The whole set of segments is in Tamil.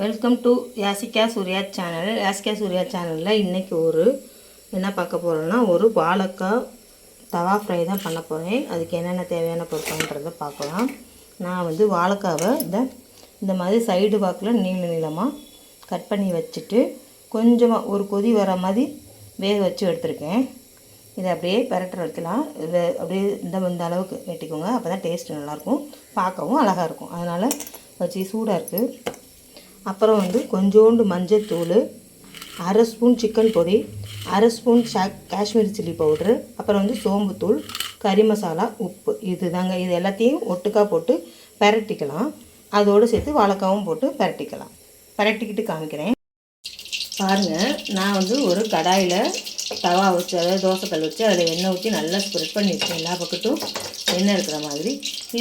Welcome to Yasika Surya channel Yasika Surya சேனலில் இன்றைக்கி ஒரு என்ன பார்க்க போகிறோன்னா ஒரு வாழைக்காய் தவா ஃப்ரை தான் பண்ண போகிறேன் அதுக்கு என்னென்ன தேவையான பொருட்கள்ன்றதை பார்க்கலாம். நான் வந்து வாழைக்காவை இந்த இந்த மாதிரி சைடு வாக்கில் நீள நீளமாக கட் பண்ணி வச்சுட்டு கொஞ்சமாக ஒரு கொதி வர மாதிரி வேக வச்சு எடுத்திருக்கேன். இதை அப்படியே பெரட்டர் வைக்கலாம். இதை அப்படியே இந்த இந்த அளவுக்கு வெட்டிக்கோங்க. அப்போ தான் டேஸ்ட்டு நல்லாயிருக்கும். பார்க்கவும் அழகாக இருக்கும். அதனால் வச்சு சூடாக இருக்குது அப்புறம் வந்து கொஞ்சோண்டு மஞ்சத்தூள் அரை ஸ்பூன் சிக்கன் பொடி அரை ஸ்பூன் ஷா காஷ்மீரி சில்லி பவுட்ரு அப்புறம் வந்து சோம்புத்தூள் கறி மசாலா உப்பு. இது தாங்க இது எல்லாத்தையும் ஒட்டுக்கா போட்டு பரட்டிக்கலாம். அதோடு சேர்த்து வாழைக்காவும் போட்டு பரட்டிக்கலாம். பரட்டிக்கிட்டு காமிக்கிறேன். பாருங்கள் நான் வந்து ஒரு கடாயில் தவா வச்சு அதாவது தோசைக்கல் வச்சு அதில் எண்ணெய் ஊற்றி நல்லா ஸ்ப்ரெட் பண்ணி வச்சேன் எல்லா பக்கத்தும் எண்ணெய் இருக்கிற மாதிரி.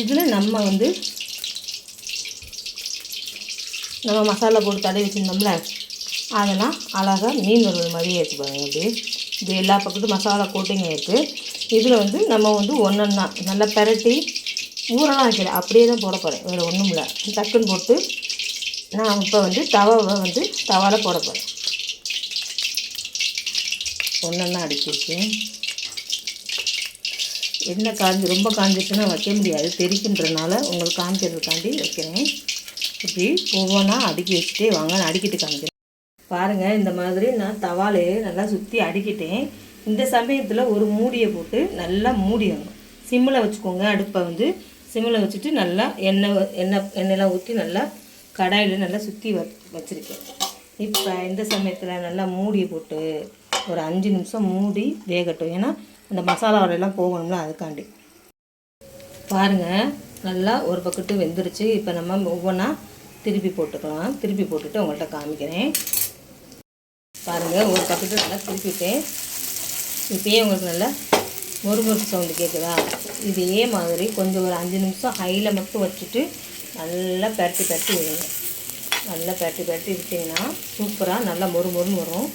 இதில் நம்ம வந்து நம்ம மசாலா போட்டு தடவி வச்சுருந்தோம்ல அதெல்லாம் அழகாக மீன் வறுவல் மாதிரி ஏற்றுப்பாங்க பாருங்க இது எல்லா பக்கத்தும் மசாலா கோட்டிங் இருக்குது இதில் வந்து நம்ம வந்து ஒன்றா நல்லா பெரட்டி ஊரெல்லாம் வைக்கல அப்படியே தான் போட போகிறேன் வேறு ஒன்றும் இல்லை. டக்குன்னு போட்டு நான் இப்போ வந்து தவாவை வந்து தவாவில் போட போகிறேன் ஒன்றா அடிச்சிருச்சு என்ன காஞ்சி ரொம்ப காஞ்சிச்சுன்னா வைக்க முடியாது. தெரிக்கின்றனால உங்களுக்கு காமிக்கிறதுக்காண்டி வைக்கிறேன். இப்படி ஒவ்வொன்றா அடுக்கி வச்சுட்டே வாங்க. நான் அடிக்கிட்டு காமிக்கிறேன். பாருங்கள் இந்த மாதிரி நான் தவாலையே நல்லா சுற்றி அடிக்கிட்டேன். இந்த சமயத்தில் ஒரு மூடியை போட்டு நல்லா மூடிடணும். சிம்மில் வச்சுக்கோங்க. அடுப்பை வந்து சிம்மில் வச்சுட்டு நல்லா எண்ணெய் எண்ணெய் எண்ணெயெல்லாம் ஊற்றி நல்லா கடாயில் நல்லா சுற்றி வ வச்சுருக்கேன். இப்போ இந்த சமயத்தில் நல்லா மூடியை போட்டு ஒரு அஞ்சு நிமிஷம் மூடி வேகட்டும். ஏன்னா அந்த மசாலா வரையெல்லாம் போகணும்ல அதுக்காண்டி. பாருங்கள் நல்லா ஒரு பக்கத்து வெந்துருச்சு. இப்போ நம்ம ஒவ்வொன்றா திருப்பி போட்டுக்கலாம். திருப்பி போட்டுட்டு உங்கள்கிட்ட காமிக்கிறேன். பாருங்கள் ஒரு பக்கத்து நல்லா திருப்பிட்டேன். இப்போயே உங்களுக்கு நல்லா மொறுமொறு சவுண்டு கேட்குதா இதே மாதிரி கொஞ்சம் ஒரு அஞ்சு நிமிஷம் ஹையில் மட்டும் வச்சுட்டு நல்லா பரட்டி பரட்டி விடுங்க. நல்லா பரட்டி பரட்டி விட்டிங்கன்னா சூப்பராக நல்லா மொறு மொறுன்னு வரும்.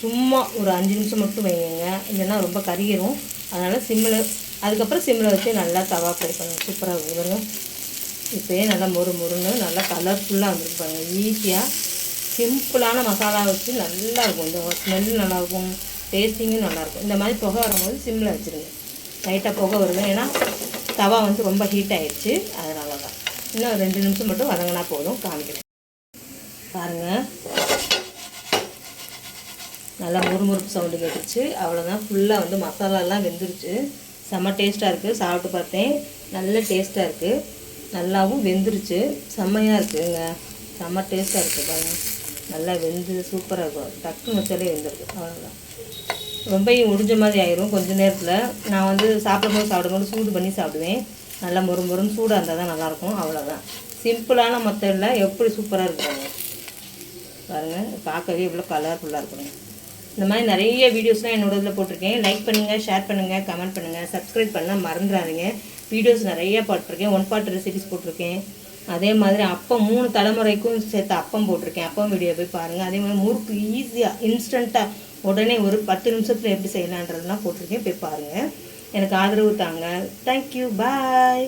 சும்மா ஒரு அஞ்சு நிமிஷம் மட்டும் வைங்க இல்லைன்னா ரொம்ப கரியிரும் அதனால் சிம்மில் அதுக்கப்புறம் சிம்மில் வச்சு நல்லா தவா ஃப்ரை பண்ணுங்க சூப்பராக இருக்கும். இப்போயே நல்லா மொறு மொறுன்னு நல்லா கலர்ஃபுல்லாக வந்துருப்பாங்க ஈஸியாக சிம்பிளான மசாலா வச்சு நல்லா இருக்கும். இந்த ஸ்மெல் நல்லாயிருக்கும். டேஸ்டிங்கும் நல்லாயிருக்கும். இந்த மாதிரி புகை வரும்போது சிம்மில் வச்சுருங்க. லைட்டாக புகை வருது. ஏன்னா தவா வந்து ரொம்ப ஹீட் ஆகிடுச்சு அதனால தான் இன்னும் ரெண்டு நிமிஷம் மட்டும் வதங்கினா போதும். காமிக்கிறேன். பாருங்கள் நல்லா முறுமுறுப்பு சவுண்டு கேட்டுச்சு. அவ்வளோதான் ஃபுல்லாக வந்து மசாலாலாம் வெந்துருச்சு. செம்ம டேஸ்ட்டாக இருக்குது சாப்பிட்டு பார்த்தேன். நல்ல டேஸ்ட்டாக இருக்குது நல்லாவும் வெந்துருச்சு. செம்மையாக இருக்குதுங்க செம்ம டேஸ்ட்டாக இருக்குது பாருங்க. நல்லா வெந்து சூப்பராக இருக்கும் டக்குன்னு வச்சாலே வெந்துருக்கு அவ்வளோதான் ரொம்பவும் முடிஞ்ச மாதிரி ஆயிரும் கொஞ்ச நேரத்தில். நான் வந்து சாப்பிடும்போது சாப்பிடும்போது சூடு பண்ணி சாப்பிடுவேன். நல்லா மொறு மொறுன்னு சூடாக இருந்தால் தான் நல்லாயிருக்கும். அவ்வளோதான் சிம்பிளான மெத்தடில் எப்படி சூப்பராக இருக்குங்க பாருங்கள் பார்க்கவே இவ்வளோ கலர்ஃபுல்லாக இருக்குங்க. இந்த மாதிரி நிறைய வீடியோஸ்லாம் என்னோட இதில் போட்டிருக்கேன். லைக் பண்ணுங்கள் ஷேர் பண்ணுங்கள் கமெண்ட் பண்ணுங்கள் சப்ஸ்கிரைப் பண்ண மறந்துடாதீங்க. வீடியோஸ் நிறைய போட்டிருக்கேன். ஒன் பார்ட் ரெசிபிஸ் போட்டிருக்கேன். அதே மாதிரி அப்பம் மூணு தலைமுறைக்கும் சேர்த்து அப்பம் போட்டிருக்கேன். அப்பம் வீடியோ போய் பாருங்கள் அதே மாதிரி முறுக்கு ஈஸியாக இன்ஸ்டண்ட்டாக உடனே ஒரு பத்து நிமிஷத்தில் எப்படி செய்யலான்றதுலாம் போட்டிருக்கேன். போய் பாருங்கள் எனக்கு ஆதரவு தாங்க. Thank you bye